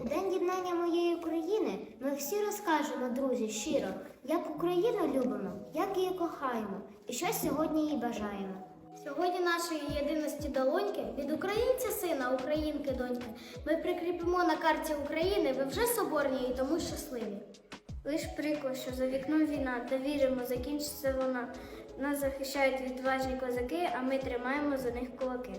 У день єднання моєї України ми всі розкажемо, друзі, щиро, як Україну любимо, як її кохаємо, і що сьогодні їй бажаємо. Сьогодні нашої єдиності долоньки від українця сина, українки доньки. Ми прикріпимо на карті України. Ви вже соборні і тому щасливі. Лиш прикро, що за вікном війна, та віримо, закінчиться вона. Нас захищають відважні козаки, а ми тримаємо за них кулаки.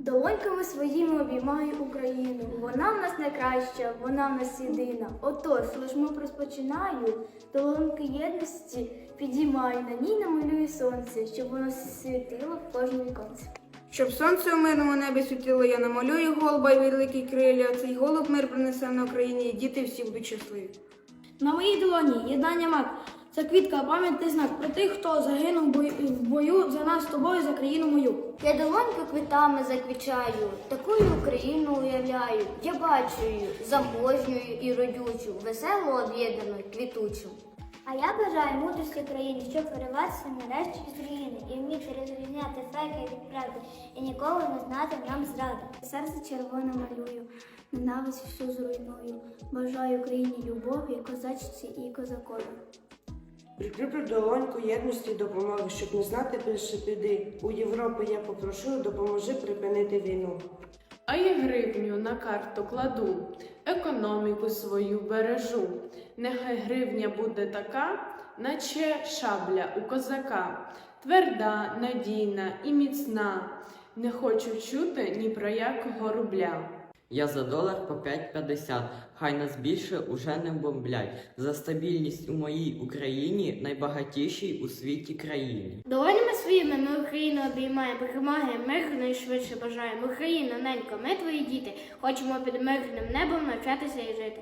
Долоньками своїми обіймаю Україну. Вона в нас найкраща, вона в нас єдина. Отож, лиш розпочинаю, долонки єдності підіймаю, на ній намалюю сонце, щоб воно світило в кожній віконці. Щоб сонце у мирному небі світило, я намалюю голуба й великі крилля. Цей голуб мир принесе на Україні, і діти всі будуть щасливі. На моїй долоні єднання мат. Це квітка, пам'ятний знак про тих, хто загинув в бою, за нас з тобою, за країну мою. Я долоньку квітами заквічаю, такою Україну уявляю. Я бачу її заможньою і родючу, веселу, об'єднану, квітучу. А я бажаю мудрості країни, щоб вириватися нарешті з руїни і вміти розрізняти фейки від правди, і ніколи не знати нам зради. Серце червоне малюю, ненависть всю зруйную. Бажаю Україні любові, козачці і козакові. Прикріплю долоньку єдності допомоги, щоб не знати більше біди. У Європи я попрошу, допоможи припинити війну. А я гривню на карту кладу, економіку свою бережу. Нехай гривня буде така, наче шабля у козака, тверда, надійна і міцна. Не хочу чути ні про якого рубля. Я за долар по 5,50. Хай нас більше уже не бомблять. За стабільність у моїй Україні найбагатішій у світі країні. Долонями своїми ми Україну обіймаємо, Перемоги миру найшвидше бажаємо. Україна, ненько, ми твої діти, хочемо під мирним небом навчатися і жити.